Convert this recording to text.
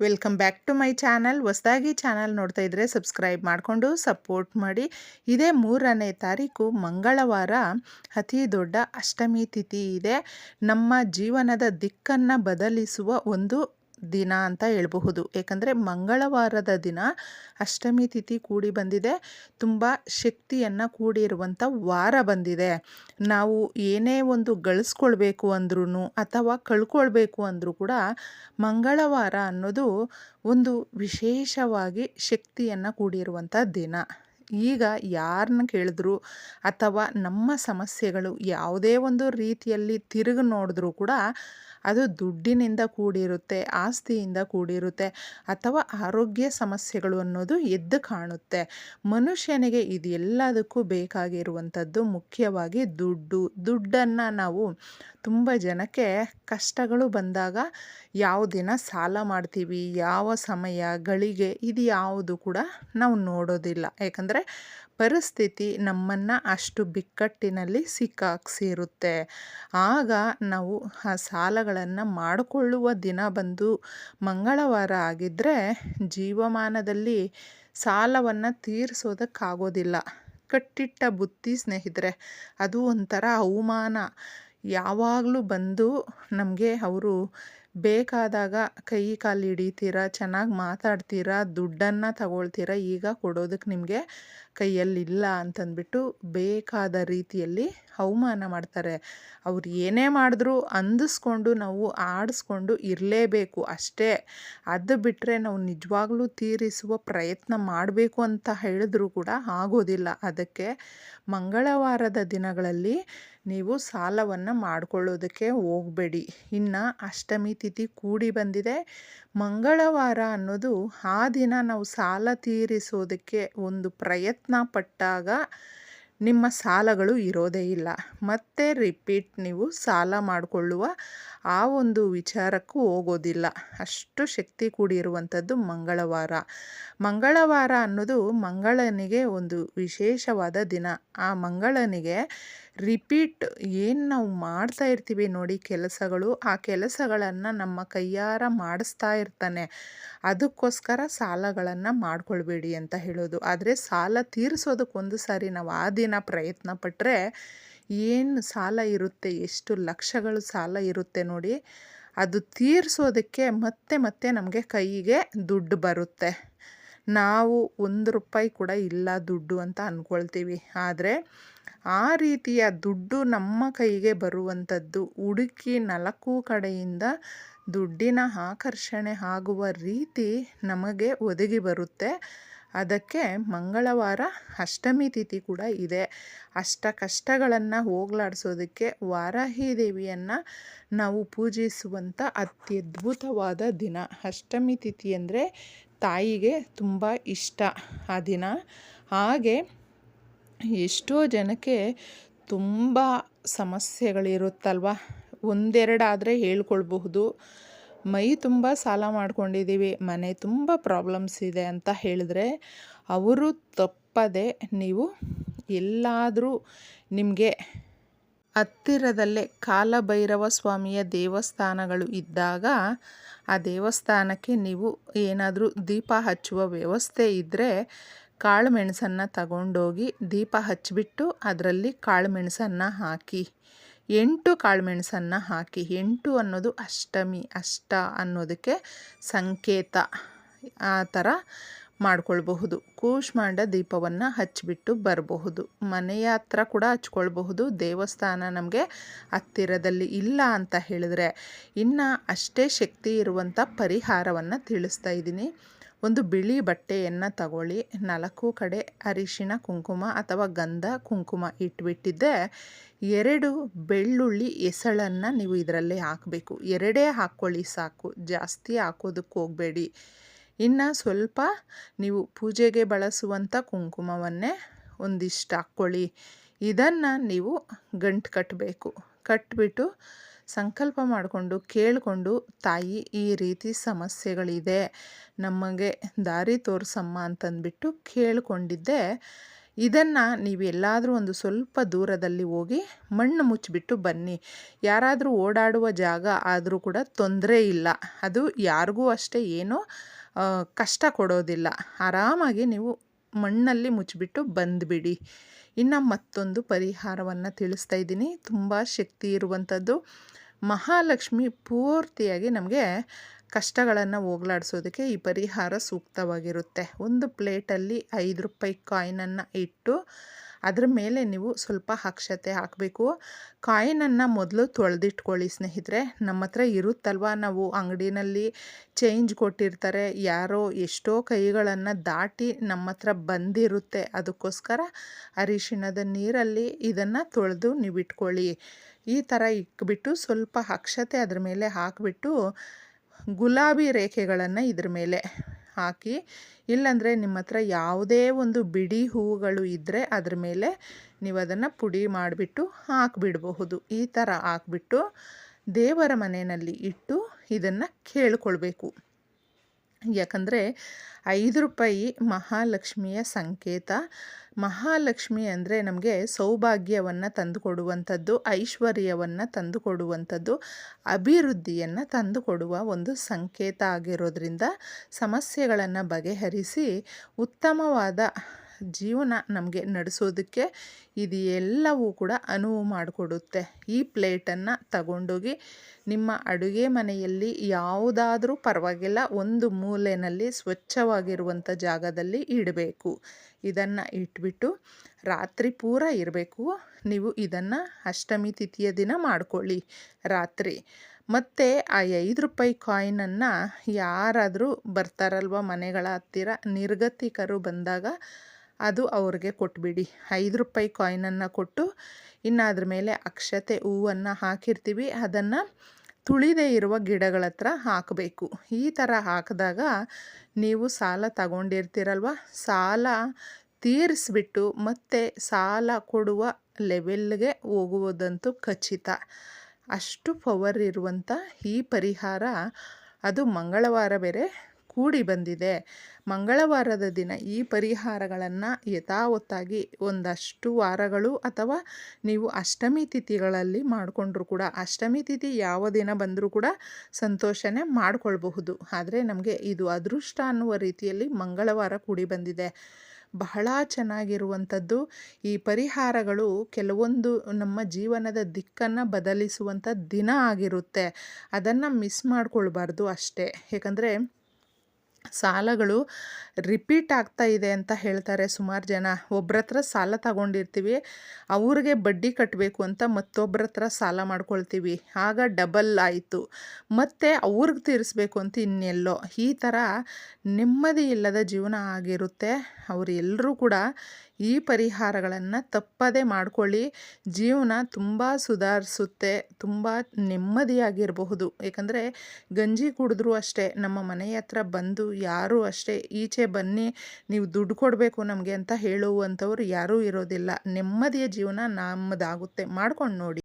Welcome back to my channel. ಹೊಸದಾಗಿ channel ನೋಡ್ತಾ ಇದ್ದರೆ ಸಬ್ಸ್ಕ್ರೈಬ್ ಮಾಡಿಕೊಂಡು ಸಪೋರ್ಟ್ ಮಾಡಿ. ಇದೇ ಮೂರನೇ ತಾರೀಕು ಮಂಗಳವಾರ ಅತಿ ದೊಡ್ಡ ಅಷ್ಟಮಿ ತಿಥಿ ಇದೆ. ನಮ್ಮ ಜೀವನದ ದಿಕ್ಕನ್ನು ಬದಲಿಸುವ ಒಂದು ದಿನ ಅಂತ ಹೇಳಬಹುದು. ಏಕೆಂದರೆ ಮಂಗಳವಾರದ ದಿನ ಅಷ್ಟಮಿ ತಿಥಿ ಕೂಡಿ ಬಂದಿದೆ. ತುಂಬ ಶಕ್ತಿಯನ್ನು ಕೂಡಿರುವಂಥ ವಾರ ಬಂದಿದೆ. ನಾವು ಏನೇ ಒಂದು ಗಳಿಸ್ಕೊಳ್ಬೇಕು ಅಂದ್ರೂ ಅಥವಾ ಕಳ್ಕೊಳ್ಬೇಕು ಅಂದರೂ ಕೂಡ ಮಂಗಳವಾರ ಅನ್ನೋದು ಒಂದು ವಿಶೇಷವಾಗಿ ಶಕ್ತಿಯನ್ನು ಕೂಡಿರುವಂಥ ದಿನ. ಈಗ ಯಾರನ್ನ ಕೇಳಿದ್ರು ಅಥವಾ ನಮ್ಮ ಸಮಸ್ಯೆಗಳು ಯಾವುದೇ ಒಂದು ರೀತಿಯಲ್ಲಿ ತಿರುಗಿ ನೋಡಿದ್ರೂ ಕೂಡ ಅದು ದುಡ್ಡಿನಿಂದ ಕೂಡಿರುತ್ತೆ, ಆಸ್ತಿಯಿಂದ ಕೂಡಿರುತ್ತೆ ಅಥವಾ ಆರೋಗ್ಯ ಸಮಸ್ಯೆಗಳು ಅನ್ನೋದು ಎದ್ದು ಕಾಣುತ್ತೆ. ಮನುಷ್ಯನಿಗೆ ಇದೆಲ್ಲದಕ್ಕೂ ಬೇಕಾಗಿರುವಂಥದ್ದು ಮುಖ್ಯವಾಗಿ ದುಡ್ಡು. ದುಡ್ಡನ್ನು ನಾವು ತುಂಬ ಜನಕ್ಕೆ ಕಷ್ಟಗಳು ಬಂದಾಗ ಯಾವ ದಿನ ಸಾಲ ಮಾಡ್ತೀವಿ, ಯಾವ ಸಮಯ, ಗಳಿಗೆ ಇದು ಯಾವುದು ಕೂಡ ನಾವು ನೋಡೋದಿಲ್ಲ. ಯಾಕಂದರೆ ಪರಿಸ್ಥಿತಿ ನಮ್ಮನ್ನು ಅಷ್ಟು ಬಿಕ್ಕಟ್ಟಿನಲ್ಲಿ ಸಿಕ್ಕಾಕ್ಸಿರುತ್ತೆ. ಆಗ ನಾವು ಆ ಸಾಲಗಳನ್ನು ಮಾಡಿಕೊಳ್ಳುವ ದಿನ ಬಂದು ಮಂಗಳವಾರ ಆಗಿದ್ದರೆ ಜೀವಮಾನದಲ್ಲಿ ಸಾಲವನ್ನು ತೀರಿಸೋದಕ್ಕಾಗೋದಿಲ್ಲ. ಕಟ್ಟಿಟ್ಟ ಬುತ್ತಿ ಸ್ನೇಹಿತರೆ, ಅದು ಒಂಥರ ಅವಮಾನ. ಯಾವಾಗಲೂ ಬಂದು ನಮಗೆ ಅವರು ಬೇಕಾದಾಗ ಕೈ ಕಾಲು ಹಿಡಿತೀರ, ಚೆನ್ನಾಗಿ ಮಾತಾಡ್ತೀರಾ, ದುಡ್ಡನ್ನು ತಗೊಳ್ತೀರ, ಈಗ ಕೊಡೋದಕ್ಕೆ ನಿಮಗೆ ಕೈಯಲ್ಲಿಲ್ಲ ಅಂತಂದ್ಬಿಟ್ಟು ಬೇಕಾದ ರೀತಿಯಲ್ಲಿ ಅವಮಾನ ಮಾಡ್ತಾರೆ. ಅವ್ರು ಏನೇ ಮಾಡಿದ್ರು ಅಂದಿಸ್ಕೊಂಡು ನಾವು ಆಡಿಸ್ಕೊಂಡು ಇರಲೇಬೇಕು ಅಷ್ಟೇ. ಅದು ಬಿಟ್ಟರೆ ನಾವು ನಿಜವಾಗ್ಲೂ ತೀರಿಸುವ ಪ್ರಯತ್ನ ಮಾಡಬೇಕು ಅಂತ ಹೇಳಿದ್ರು ಕೂಡ ಆಗೋದಿಲ್ಲ. ಅದಕ್ಕೆ ಮಂಗಳವಾರದ ದಿನಗಳಲ್ಲಿ ನೀವು ಸಾಲವನ್ನು ಮಾಡಿಕೊಳ್ಳೋದಕ್ಕೆ ಹೋಗಬೇಡಿ. ಇನ್ನು ಅಷ್ಟಮಿ ತಿಥಿ ಕೂಡಿ ಬಂದಿದೆ. ಮಂಗಳವಾರ ಅನ್ನೋದು ಆ ದಿನ ನಾವು ಸಾಲ ತೀರಿಸೋದಕ್ಕೆ ಒಂದು ಪ್ರಯತ್ನ ಪಟ್ಟಾಗ ನಿಮ್ಮ ಸಾಲಗಳು ಇರೋದೇ ಇಲ್ಲ. ಮತ್ತೆ ರಿಪೀಟ್ ನೀವು ಸಾಲ ಮಾಡಿಕೊಳ್ಳುವ ಆ ಒಂದು ವಿಚಾರಕ್ಕೂ ಹೋಗೋದಿಲ್ಲ. ಅಷ್ಟು ಶಕ್ತಿ ಕೂಡಿರುವಂಥದ್ದು ಮಂಗಳವಾರ. ಮಂಗಳವಾರ ಅನ್ನೋದು ಮಂಗಳನಿಗೆ ಒಂದು ವಿಶೇಷವಾದ ದಿನ. ಆ ಮಂಗಳನಿಗೆ ರಿಪೀಟ್ ಏನು ನಾವು ಮಾಡ್ತಾ ಇರ್ತೀವಿ ನೋಡಿ ಕೆಲಸಗಳು, ಆ ಕೆಲಸಗಳನ್ನು ನಮ್ಮ ಕೈಯಾರ ಮಾಡಿಸ್ತಾ ಇರ್ತಾನೆ. ಅದಕ್ಕೋಸ್ಕರ ಸಾಲಗಳನ್ನು ಮಾಡ್ಕೊಳ್ಬೇಡಿ ಅಂತ ಹೇಳೋದು. ಆದರೆ ಸಾಲ ತೀರಿಸೋದಕ್ಕೊಂದು ಸಾರಿ ನಾವು ಆ ದಿನ ಪ್ರಯತ್ನ ಪಟ್ಟರೆ ಏನು ಸಾಲ ಇರುತ್ತೆ, ಎಷ್ಟು ಲಕ್ಷಗಳು ಸಾಲ ಇರುತ್ತೆ ನೋಡಿ, ಅದು ತೀರಿಸೋದಕ್ಕೆ ಮತ್ತೆ ಮತ್ತೆ ನಮಗೆ ಕೈಗೆ ದುಡ್ಡು ಬರುತ್ತೆ. ನಾವು ಒಂದು ರೂಪಾಯಿ ಕೂಡ ಇಲ್ಲ ದುಡ್ಡು ಅಂತ ಅಂದ್ಕೊಳ್ತೀವಿ ಆದರೆ ಆ ರೀತಿಯ ದುಡ್ಡು ನಮ್ಮ ಕೈಗೆ ಬರುವಂಥದ್ದು, ಹುಡುಕಿ ನಾಲ್ಕು ಕಡೆಯಿಂದ ದುಡ್ಡಿನ ಆಕರ್ಷಣೆ ಆಗುವ ರೀತಿ ನಮಗೆ ಒದಗಿ ಬರುತ್ತೆ. ಅದಕ್ಕೆ ಮಂಗಳವಾರ ಅಷ್ಟಮಿ ತಿಥಿ ಕೂಡ ಇದೆ. ಅಷ್ಟ ಕಷ್ಟಗಳನ್ನು ಹೋಗಲಾಡಿಸೋದಕ್ಕೆ ವಾರಾಹಿ ದೇವಿಯನ್ನು ನಾವು ಪೂಜಿಸುವಂಥ ಅತ್ಯದ್ಭುತವಾದ ದಿನ. ಅಷ್ಟಮಿ ತಿಥಿ ಅಂದರೆ ತಾಯಿಗೆ ತುಂಬ ಇಷ್ಟ ಆ ದಿನ. ಹಾಗೆ ಎಷ್ಟೋ ಜನಕ್ಕೆ ತುಂಬ ಸಮಸ್ಯೆಗಳಿರುತ್ತಲ್ವ? ಒಂದೆರಡಾದರೆ ಹೇಳ್ಕೊಳ್ಬಹುದು. ಮೈ ತುಂಬ ಸಾಲ ಮಾಡ್ಕೊಂಡಿದ್ದೀವಿ, ಮನೆ ತುಂಬ ಪ್ರಾಬ್ಲಮ್ಸ್ ಇದೆ ಅಂತ ಹೇಳಿದ್ರೆ ಅವರು ತಪ್ಪದೆ ನೀವು ಎಲ್ಲಾದರೂ ನಿಮಗೆ ಹತ್ತಿರದಲ್ಲೇ ಕಾಲಭೈರವ ಸ್ವಾಮಿಯ ದೇವಸ್ಥಾನಗಳು ಇದ್ದಾಗ ಆ ದೇವಸ್ಥಾನಕ್ಕೆ ನೀವು ಏನಾದರೂ ದೀಪ ಹಚ್ಚುವ ವ್ಯವಸ್ಥೆ ಇದ್ದರೆ ಕಾಳು ಮೆಣಸನ್ನು ತಗೊಂಡೋಗಿ ದೀಪ ಹಚ್ಚಿಬಿಟ್ಟು ಅದರಲ್ಲಿ ಕಾಳು ಮೆಣಸನ್ನು ಹಾಕಿ. ಎಂಟು ಕಾಳುಮೆಣಸನ್ನು ಹಾಕಿ, ಎಂಟು ಅನ್ನೋದು ಅಷ್ಟಮಿ, ಅಷ್ಟ ಅನ್ನೋದಕ್ಕೆ ಸಂಕೇತ ಆ ಥರ ಮಾಡ್ಕೊಳ್ಬಹುದು. ಕೂಷ್ಮಾಂಡ ದೀಪವನ್ನು ಹಚ್ಚಿಬಿಟ್ಟು ಬರಬಹುದು. ಮನೆಯ ಹತ್ರ ಕೂಡ ಹಚ್ಕೊಳ್ಬಹುದು. ದೇವಸ್ಥಾನ ನಮಗೆ ಹತ್ತಿರದಲ್ಲಿ ಇಲ್ಲ ಅಂತ ಹೇಳಿದ್ರೆ ಇನ್ನು ಅಷ್ಟೇ ಶಕ್ತಿ ಇರುವಂಥ ಪರಿಹಾರವನ್ನು ತಿಳಿಸ್ತಾ ಇದ್ದೀನಿ. ಒಂದು ಬಿಳಿ ಬಟ್ಟೆಯನ್ನು ತಗೊಳ್ಳಿ. ನಾಲ್ಕು ಕಡೆ ಅರಿಶಿನ ಕುಂಕುಮ ಅಥವಾ ಗಂಧ, ಕುಂಕುಮ ಇಟ್ಬಿಟ್ಟಿದ್ದೆ. ಎರಡು ಬೆಳ್ಳುಳ್ಳಿ ಎಸಳನ್ನು ನೀವು ಇದರಲ್ಲಿ ಹಾಕಬೇಕು. ಎರಡೇ ಹಾಕ್ಕೊಳ್ಳಿ ಸಾಕು. ಜಾಸ್ತಿ ಹಾಕೋದಕ್ಕೆ ಹೋಗಬೇಡಿ. ಇನ್ನು ಸ್ವಲ್ಪ ನೀವು ಪೂಜೆಗೆ ಬಳಸುವಂಥ ಕುಂಕುಮವನ್ನೇ ಒಂದಿಷ್ಟು ಹಾಕ್ಕೊಳ್ಳಿ. ಇದನ್ನು ನೀವು ಗಂಟು ಕಟ್ಟಬೇಕು ಕಟ್ಬಿಟ್ಟು ಸಂಕಲ್ಪ ಮಾಡಿಕೊಂಡು ಕೇಳಿಕೊಂಡು, ತಾಯಿ, ಈ ರೀತಿ ಸಮಸ್ಯೆಗಳಿದೆ. ನಮಗೆ ದಾರಿ ತೋರಿಸಮ್ಮ ಅಂತಂದ್ಬಿಟ್ಟು ಕೇಳಿಕೊಂಡಿದ್ದೆ. ಇದನ್ನು ನೀವು ಎಲ್ಲಾದರೂ ಒಂದು ಸ್ವಲ್ಪ ದೂರದಲ್ಲಿ ಹೋಗಿ ಮಣ್ಣು ಮುಚ್ಚಿಬಿಟ್ಟು ಬನ್ನಿ. ಯಾರಾದರೂ ಓಡಾಡುವ ಜಾಗ ಆದರೂ ಕೂಡ ತೊಂದರೆ ಇಲ್ಲ. ಅದು ಯಾರಿಗೂ ಅಷ್ಟೇ ಏನೂ ಕಷ್ಟ ಕೊಡೋದಿಲ್ಲ. ಆರಾಮಾಗಿ ನೀವು ಮಣ್ಣಲ್ಲಿ ಮುಚ್ಚಿಬಿಟ್ಟು ಬಂದುಬಿಡಿ. ಇನ್ನು ಮತ್ತೊಂದು ಪರಿಹಾರವನ್ನು ತಿಳಿಸ್ತಾ ಇದ್ದೀನಿ. ತುಂಬ ಶಕ್ತಿ ಇರುವಂಥದ್ದು ಮಹಾಲಕ್ಷ್ಮಿ ಪೂರ್ತಿಯಾಗಿ ನಮಗೆ ಕಷ್ಟಗಳನ್ನು ಹೋಗ್ಲಾಡಿಸೋದಕ್ಕೆ ಈ ಪರಿಹಾರ ಸೂಕ್ತವಾಗಿರುತ್ತೆ. ಒಂದು ಪ್ಲೇಟಲ್ಲಿ ಐದು ರೂಪಾಯಿ ಕಾಯಿನನ್ನು ಇಟ್ಟು ಅದ್ರ ಮೇಲೆ ನೀವು ಸ್ವಲ್ಪ ಅಕ್ಷತೆ ಹಾಕಬೇಕು. ಕಾಯಿನನ್ನು ಮೊದಲು ತೊಳೆದಿಟ್ಕೊಳ್ಳಿ ಸ್ನೇಹಿತರೆ. ನಮ್ಮ ಹತ್ರ ಇರುತ್ತಲ್ವ ನಾವು ಅಂಗಡಿನಲ್ಲಿ ಚೇಂಜ್ ಕೊಟ್ಟಿರ್ತಾರೆ. ಯಾರೋ ಎಷ್ಟೋ ಕೈಗಳನ್ನು ದಾಟಿ ನಮ್ಮ ಹತ್ರ ಬಂದಿರುತ್ತೆ. ಅದಕ್ಕೋಸ್ಕರ ಅರಿಶಿಣದ ನೀರಲ್ಲಿ ಇದನ್ನು ತೊಳೆದು ನೀವು ಇಟ್ಕೊಳ್ಳಿ. ಈ ಥರ ಇಕ್ಬಿಟ್ಟು ಸ್ವಲ್ಪ ಅಕ್ಷತೆ ಅದ್ರ ಮೇಲೆ ಹಾಕಿಬಿಟ್ಟು ಗುಲಾಬಿ ರೇಖೆಗಳನ್ನು ಇದ್ರ ಮೇಲೆ. ಹಾಕಿ, ಇಲ್ಲಾಂದರೆ ನಿಮ್ಮ ಹತ್ರ ಯಾವುದೇ ಒಂದು ಬಿಡಿ ಹೂವುಗಳು ಇದ್ದರೆ ಅದ್ರ ಮೇಲೆ ನೀವು ಅದನ್ನು ಪುಡಿ ಮಾಡಿಬಿಟ್ಟು ಹಾಕಿಬಿಡಬಹುದು. ಈ ಥರ ಹಾಕ್ಬಿಟ್ಟು ದೇವರ ಮನೆಯಲ್ಲಿ ಇಟ್ಟು ಇದನ್ನು ಕೇಳ್ಕೊಳ್ಬೇಕು. ಯಾಕಂದರೆ ಐದು ರೂಪಾಯಿ ಮಹಾಲಕ್ಷ್ಮಿಯ ಸಂಕೇತ. ಮಹಾಲಕ್ಷ್ಮಿ ಅಂದರೆ ನಮಗೆ ಸೌಭಾಗ್ಯವನ್ನು ತಂದುಕೊಡುವಂಥದ್ದು, ಐಶ್ವರ್ಯವನ್ನು ತಂದುಕೊಡುವಂಥದ್ದು, ಅಭಿವೃದ್ಧಿಯನ್ನು ತಂದುಕೊಡುವ ಒಂದು ಸಂಕೇತ ಆಗಿರೋದ್ರಿಂದ ಸಮಸ್ಯೆಗಳನ್ನು ಬಗೆಹರಿಸಿ ಉತ್ತಮವಾದ ಜೀವನ ನಮಗೆ ನಡೆಸೋದಕ್ಕೆ ಇದು ಎಲ್ಲವೂ ಕೂಡ ಅನುವು ಮಾಡಿಕೊಡುತ್ತೆ. ಈ ಪ್ಲೇಟನ್ನು ತಗೊಂಡೋಗಿ ನಿಮ್ಮ ಅಡುಗೆ ಮನೆಯಲ್ಲಿ ಯಾವುದಾದ್ರೂ ಪರವಾಗಿಲ್ಲ, ಒಂದು ಮೂಲೆಯಲ್ಲಿ ಸ್ವಚ್ಛವಾಗಿರುವಂಥ ಜಾಗದಲ್ಲಿ ಇಡಬೇಕು. ಇದನ್ನು ಇಟ್ಬಿಟ್ಟು ರಾತ್ರಿ ಪೂರ ಇರಬೇಕು. ನೀವು ಇದನ್ನು ಅಷ್ಟಮಿ ತಿಥಿಯ ದಿನ ಮಾಡಿಕೊಳ್ಳಿ ರಾತ್ರಿ. ಮತ್ತು ಆ ಐದು ರೂಪಾಯಿ ಕಾಯಿನನ್ನು ಯಾರಾದರೂ ಬರ್ತಾರಲ್ವ ಮನೆಗಳ ಹತ್ತಿರ, ನಿರ್ಗತಿಕರು ಬಂದಾಗ ಅದು ಅವ್ರಿಗೆ ಕೊಟ್ಬಿಡಿ. ಐದು ರೂಪಾಯಿ ಕಾಯಿನನ್ನು ಕೊಟ್ಟು ಇನ್ನು ಅದ್ರ ಮೇಲೆ ಅಕ್ಷತೆ ಹೂವನ್ನು ಹಾಕಿರ್ತೀವಿ. ಅದನ್ನು ತುಳಿದೇ ಇರುವ ಗಿಡಗಳ ಹತ್ರ ಹಾಕಬೇಕು. ಈ ಥರ ಹಾಕಿದಾಗ ನೀವು ಸಾಲ ತಗೊಂಡಿರ್ತೀರಲ್ವ? ಸಾಲ ತೀರಿಸ್ಬಿಟ್ಟು ಮತ್ತೆ ಸಾಲ ಕೊಡುವ ಲೆವೆಲ್ಗೆ ಹೋಗುವುದಂತೂ ಖಚಿತ. ಅಷ್ಟು ಪವರ್ ಇರುವಂಥ ಈ ಪರಿಹಾರ ಅದು ಮಂಗಳವಾರ ಬೇರೆ ಕೂಡಿ ಬಂದಿದೆ. ಮಂಗಳವಾರದ ದಿನ ಈ ಪರಿಹಾರಗಳನ್ನು ಯಥಾವತ್ತಾಗಿ ಒಂದಷ್ಟು ವಾರಗಳು ಅಥವಾ ನೀವು ಅಷ್ಟಮಿ ತಿಥಿಗಳಲ್ಲಿ ಮಾಡಿಕೊಂಡ್ರು ಕೂಡ, ಅಷ್ಟಮಿ ತಿಥಿ ಯಾವ ದಿನ ಬಂದರೂ ಕೂಡ ಸಂತೋಷನೇ ಮಾಡಿಕೊಳ್ಬಹುದು. ಆದರೆ ನಮಗೆ ಇದು ಅದೃಷ್ಟ ಅನ್ನುವ ರೀತಿಯಲ್ಲಿ ಮಂಗಳವಾರ ಕೂಡಿ ಬಂದಿದೆ. ಬಹಳ ಚೆನ್ನಾಗಿರುವಂಥದ್ದು ಈ ಪರಿಹಾರಗಳು ಕೆಲವೊಂದು ನಮ್ಮ ಜೀವನದ ದಿಕ್ಕನ್ನು ಬದಲಿಸುವಂಥ ದಿನ ಆಗಿರುತ್ತೆ. ಅದನ್ನು ಮಿಸ್ ಮಾಡಿಕೊಳ್ಬಾರ್ದು ಅಷ್ಟೇ. ಯಾಕಂದರೆ ಸಾಲಗಳು ರಿಪೀಟ್ ಆಗ್ತಾ ಇದೆ ಅಂತ ಹೇಳ್ತಾರೆ ಸುಮಾರು ಜನ. ಒಬ್ರ ಹತ್ರ ಸಾಲ ತಗೊಂಡಿರ್ತೀವಿ, ಅವ್ರಿಗೆ ಬಡ್ಡಿ ಕಟ್ಟಬೇಕು ಅಂತ ಮತ್ತೊಬ್ಬರ ಹತ್ರ ಸಾಲ ಮಾಡ್ಕೊಳ್ತೀವಿ. ಆಗ ಡಬಲ್ ಆಯಿತು. ಮತ್ತು ಅವ್ರಿಗೆ ತೀರಿಸ್ಬೇಕು ಅಂತ ಇನ್ನೆಲ್ಲೋ. ಈ ಥರ ನೆಮ್ಮದಿ ಇಲ್ಲದ ಜೀವನ ಆಗಿರುತ್ತೆ. ಅವರೆಲ್ಲರೂ ಕೂಡ ಈ ಪರಿಹಾರಗಳನ್ನು ತಪ್ಪದೇ ಮಾಡಿಕೊಳ್ಳಿ. ಜೀವನ ತುಂಬ ಸುಧಾರಿಸುತ್ತೆ, ತುಂಬ ನೆಮ್ಮದಿಯಾಗಿರಬಹುದು. ಏಕೆಂದರೆ ಗಂಜಿ ಕುಡಿದ್ರೂ ಅಷ್ಟೇ, ನಮ್ಮ ಮನೆಯ ಹತ್ರ ಬಂದು ಯಾರೂ ಅಷ್ಟೇ, ಈಚೆ ಬನ್ನಿ, ನೀವು ದುಡ್ಡು ಕೊಡಬೇಕು ನಮಗೆ ಅಂತ ಹೇಳುವಂಥವ್ರು ಯಾರೂ ಇರೋದಿಲ್ಲ. ನೆಮ್ಮದಿಯ ಜೀವನ ನಮ್ಮದಾಗುತ್ತೆ ಮಾಡ್ಕೊಂಡು ನೋಡಿ.